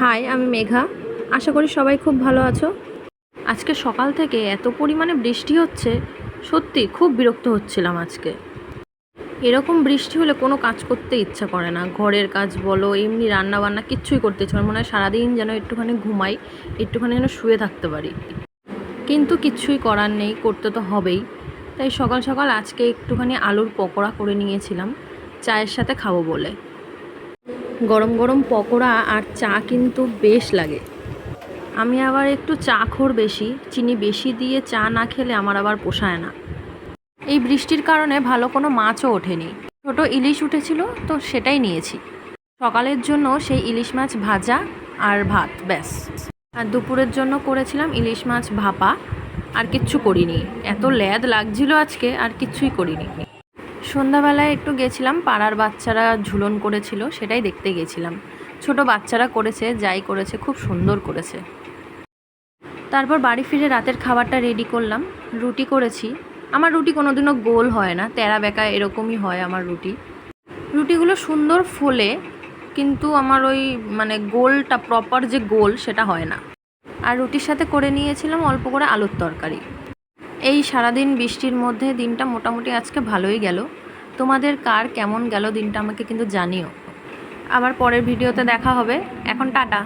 High আমি মেঘা। আশা করি সবাই খুব ভালো আছো। আজকে সকাল থেকে এত পরিমাণে বৃষ্টি হচ্ছে, সত্যি খুব বিরক্ত হচ্ছিলাম আজকে। এরকম বৃষ্টি হলে কোনো কাজ করতে ইচ্ছা করে না। ঘরের কাজ বলো, এমনি রান্না বান্না কিচ্ছুই করতে ইচ্ছা মনে হয় সারাদিন যেন একটুখানি ঘুমাই, একটুখানি যেন শুয়ে থাকতে পারি। কিন্তু কিচ্ছুই করার নেই, করতে তো হবেই। তাই সকাল সকাল আজকে একটুখানি আলুর পকোড়া করে নিয়েছিলাম। চায়ের সাথে খাব বলে। গরম গরম পকোড়া আর চা কিন্তু বেশ লাগে। আমি আবার একটু চা খোর বেশি, চিনি বেশি দিয়ে চা না খেলে আমার আবার পোষায় না। এই বৃষ্টির কারণে ভালো কোনো মাছও ওঠেনি। ছোট ইলিশ উঠেছিল, তো সেটাই নিয়েছি। সকালের জন্য সেই ইলিশ মাছ ভাজা আর ভাত, ব্যাস। আর দুপুরের জন্য করেছিলাম ইলিশ মাছ ভাপা, আর কিচ্ছু করিনি। এত ল্যাদ লাগছিল আজকে, আর কিচ্ছুই করিনি। সন্ধ্যাবেলায় একটু গেছিলাম, পাড়ার বাচ্চারা ঝুলন করেছিল, সেটাই দেখতে গেছিলাম। ছোট বাচ্চারা করেছে, যাই করেছে, খুব সুন্দর করেছে। তারপর বাড়ি ফিরে রাতের খাবারটা রেডি করলাম, রুটি করেছি। আমার রুটি কোনোদিনও গোল হয় না, তেরা বেঁকা এরকমই হয় আমার রুটি। রুটিগুলো সুন্দর ফোলে, কিন্তু আমার ওই মানে গোলটা প্রপার যে গোল, সেটা হয় না। আর রুটির সাথে করে নিয়েছিলাম অল্প করে আলুর তরকারি। এই সারাদিন বৃষ্টির মধ্যে দিনটা মোটামুটি আজকে ভালোই গেল। তোমাদের কার কেমন গেল দিনটা আমাকে কিন্তু জানিও। আবার পরের ভিডিওতে দেখা হবে। এখন টাটা।